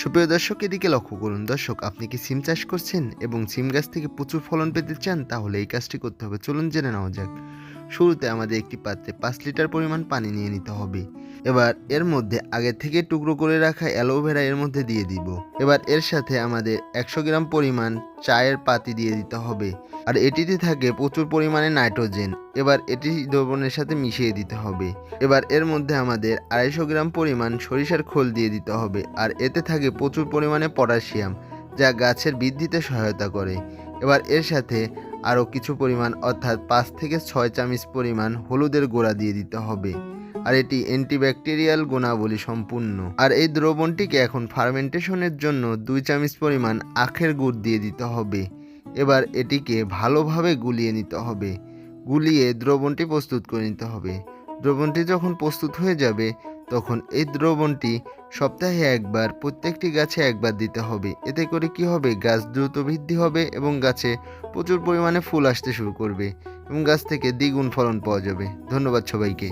সুপ্রিয় দর্শক, এদিকে লক্ষ্য করুন দর্শক, আপনি কি সিম চাষ করছেন এবং সিম গাছ থেকে প্রচুর ফলন পেতে চান? তাহলে এই কাজটি করতে হবে। চলুন জেনে নেওয়া যাক। শুরুতে আমাদের একটি পাত্রে পাঁচ লিটার পরিমাণ পানি নিয়ে নিতে হবে। এবার এর মধ্যে আগে থেকে টুকরো করে রাখা অ্যালোভেরা এর মধ্যে দিয়ে দিব। এবার এর সাথে আমাদের একশো গ্রাম পরিমাণ চায়ের পাতি দিয়ে দিতে হবে। আর এটিতে থাকে প্রচুর পরিমাণে নাইট্রোজেন। এবার এটি দ্রবণের সাথে মিশিয়ে দিতে হবে। এবার এর মধ্যে আমাদের আড়াইশো গ্রাম পরিমাণ সরিষার খোল দিয়ে দিতে হবে। আর এতে থাকে প্রচুর পরিমাণে পটাশিয়াম, যা গাছের বৃদ্ধিতে সহায়তা করে। এবার এর সাথে আরও কিছু পরিমাণ, অর্থাৎ পাঁচ থেকে ছয় চামচ পরিমাণ হলুদের গোড়া দিয়ে দিতে হবে। আর এটি অ্যান্টিব্যাকটেরিয়াল গুণাবলী সম্পূর্ণ। আর এই দ্রবণটিকে এখন ফার্মেন্টেশনের জন্য দুই চামচ পরিমাণ আখের গুড় দিয়ে দিতে হবে। এবার এটিকে ভালোভাবে গুলিয়ে নিতে হবে। গুলিয়ে দ্রবণটি প্রস্তুত করে নিতে হবে। দ্রবণটি যখন প্রস্তুত হয়ে যাবে, তখন এই দ্রবণটি সপ্তাহে একবার, প্রত্যেকটি গাছে একবার দিতে হবে। এতে করে কি হবে? গাছ দ্রুত বৃদ্ধি হবে এবং গাছে প্রচুর পরিমাণে ফুল আসতে শুরু করবে এবং গাছ থেকে দ্বিগুণ ফলন পাওয়া যাবে। ধন্যবাদ সবাইকে।